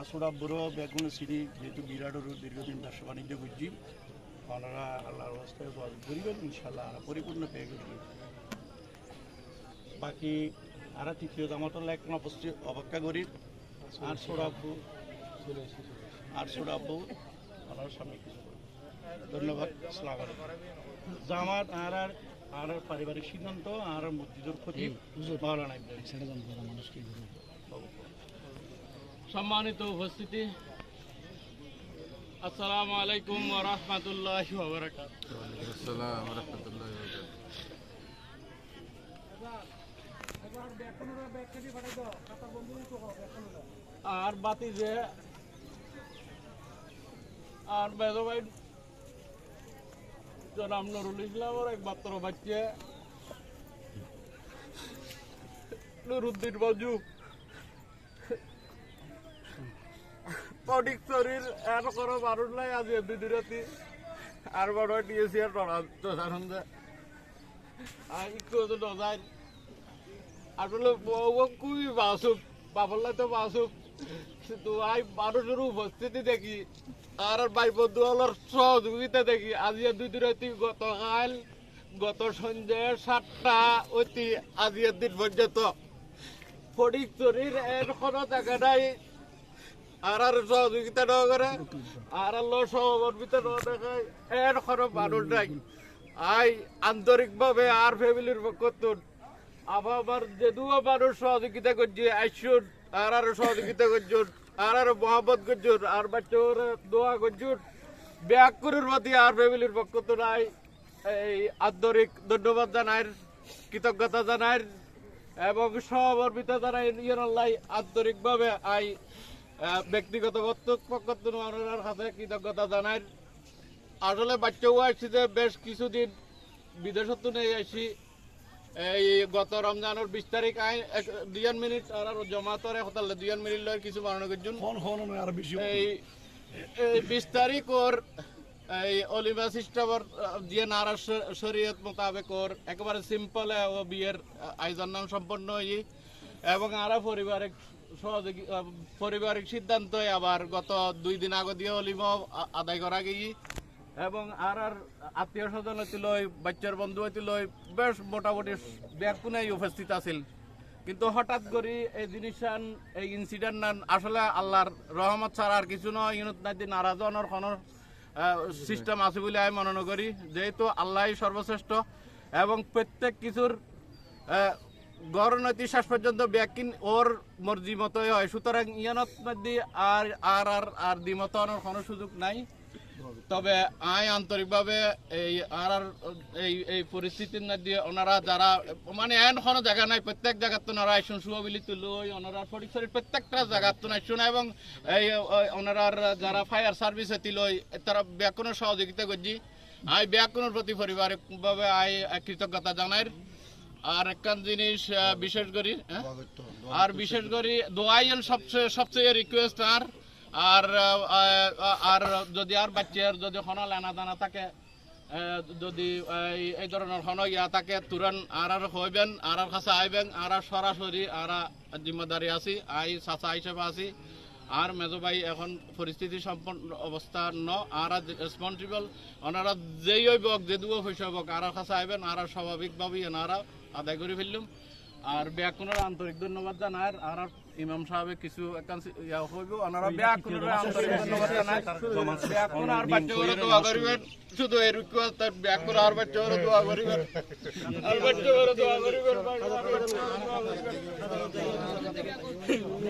Ashura বড় বেগুন city যেহেতু বিরাট দীর্ঘদিন ব্যবসা বাণিজ্য করছি ওনারা আল্লাহর অবস্থায় করিবেন ইনশাল্লাহ পরিপূর্ণ পেয়ে গেছি। বাকি আর তৃতীয় জামাতর লেখন অবস্থিত অপেক্ষা করি। আর সোরাব্বু আর সোরাব্বু ওনার সামনে কিছু ধন্যবাদ জামাত আর আর আর পারিবারিক সিদ্ধান্ত আর মসজিদের ক্ষতি ইব্রাহিম। সেটা জানতে সম্মানিত উপস্থিতি। আসসালামু আলাইকুম রহমতুল্লাহ আর বাতি যে আর বেদবাই জনাব নুরুল ইসলামের একমাত্র বাচ্চা। নুরুদ্দিন বাজু। অনেক শরীর এর কোনো মানুষ নাই আজ দুদিন রাতি আর বড় দিয়েছি আর আনন্দে আর একটু তো বউ তো কিন্তু আই মানুষের উপস্থিতি দেখি আর ভাই বন্ধু হলার সহযোগিতা দেখি, আজি দুই দিন অতি গতকাল গত সন্ধ্যে সাতটা অতি আজির দিন পর্যন্ত ফটিক চুরির এর কোনো জায়গা নাই আর আর সহযোগিতা না করে আর আল্লাহ সহমর্মিতা না দেখায় এর কোনো মানুষ নাই। আই, আন্তরিকভাবে আর ফ্যামিলির পক্ষ আবার যেদুও মানুষ সহযোগিতা করছে আইসুন আর আর সহযোগিতা করছুন আর আর মহাব্বত করছুন আর বাচ্চার দোয়া করছুন ব্যাকুরের প্রতি আর ফ্যামিলির পক্ষ তো নাই। এই আন্তরিক ধন্যবাদ জানাই, কৃতজ্ঞতা জানাই, এবং সহমর্মিতা জানাই ইয়ানাল্লাই আন্তরিকভাবে আই ব্যক্তিগত পক্ষ থেকে কাছে কৃতজ্ঞতা জানাই। আসলে বাচ্চাও আসছি যে বেশ কিছুদিন বিদেশত নেই আসি এই গত রমজানের বিশ তারিখ আই এক- দুইজন মিনিট আর জমাতরে হতালে দুইজন মিনিট লয় কিছু আর বেশি এই এই বিশ তারিখ ওর এই অলিভা সিস্টেমর দিয়ে নারা শরীয়ত মোতাবেক ওর একেবারে সিম্পল ও বিয়ের আয়োজন নাম সম্পন্ন হই এবং আরও পারিবারিক সহযোগী পারিবারিক সিদ্ধান্ত আবার গত দুই দিন আগে দিয়ে অলিমা আদায় করা গিয়ে এবং আর আর আত্মীয় স্বজন হইছিল বাচ্চার বন্ধু হইছিল বেশ মোটামুটি ব্যাকুনাই উপস্থিত আছিল। কিন্তু হঠাৎ করে এই জিনিসান, এই ইনসিডেন্ট আসলে আল্লাহর রহমত ছাড়া আর কিছু নয়। ইউনিট নাইদি নারাজনের কোনো সিস্টেম আছে বলে আমি মনে করি। যেহেতু আল্লাহ সর্বশ্রেষ্ঠ এবং প্রত্যেক কিছুর আহ, গড় নৈতি শেষ পর্যন্ত ব্যাকিন ওর মর্জি মতোই হয়। সুতরাং ইয়ানত মধ্যে আর আর আর আর দ্বিমতনের কোনো সুযোগ নাই। তবে আই আন্তরিকভাবে এই আর আর এই এই পরিস্থিতির মধ্যে ওনারা যারা মানে এন কোনো জায়গা নাই প্রত্যেক জায়গাত তো ওনারা আইসুন শুভবিলি তুলই ওনারা ফটিকছড়ির প্রত্যেকটা জায়গাত তো আইসুন এবং এই ওনারার যারা ফায়ার সার্ভিস এতিলই তারা ব্যাকুনের সহযোগিতা করছি। আই ব্যাকুনের প্রতি পারিবারিকভাবে আই কৃতজ্ঞতা জানাই। আর একখান জিনিস বিশেষ করি হ্যাঁ? আর বিশেষ করি দোয়াইল সবচেয়ে সবচেয়ে রিকোয়েস্ট আর আর আর যদি আর বাচ্চার যদি হন লেনা দানা থাকে যদি এই- ধরনের হন ইয়া থাকে তুরন আর আর হইবেন আর আর কাছে আইবেন আর আর সরাসরি আর আর জিম্মেদারি আছি আই চাচা হিসেবে আছি। আর মেজো ভাই, এখন পরিস্থিতি সম্পন্ন অবস্থা ন। আর রেসপন্সিবল ওনারা যেই হইব যেদুও হইস হইব আর কাছে আইবেন আর স্বাভাবিকভাবেই এনারা আদায় করে ফেললুম। আর ব্যাকুনের আন্তরিক ধন্যবাদ জানাই, আর ইমাম সাহেব কিছু একান ইয়া হইব, ওনারা আন্তরিক ধন্যবাদ করিবেন, শুধু এই আর দোয়া করিবেন। আর দোয়া করিবেন।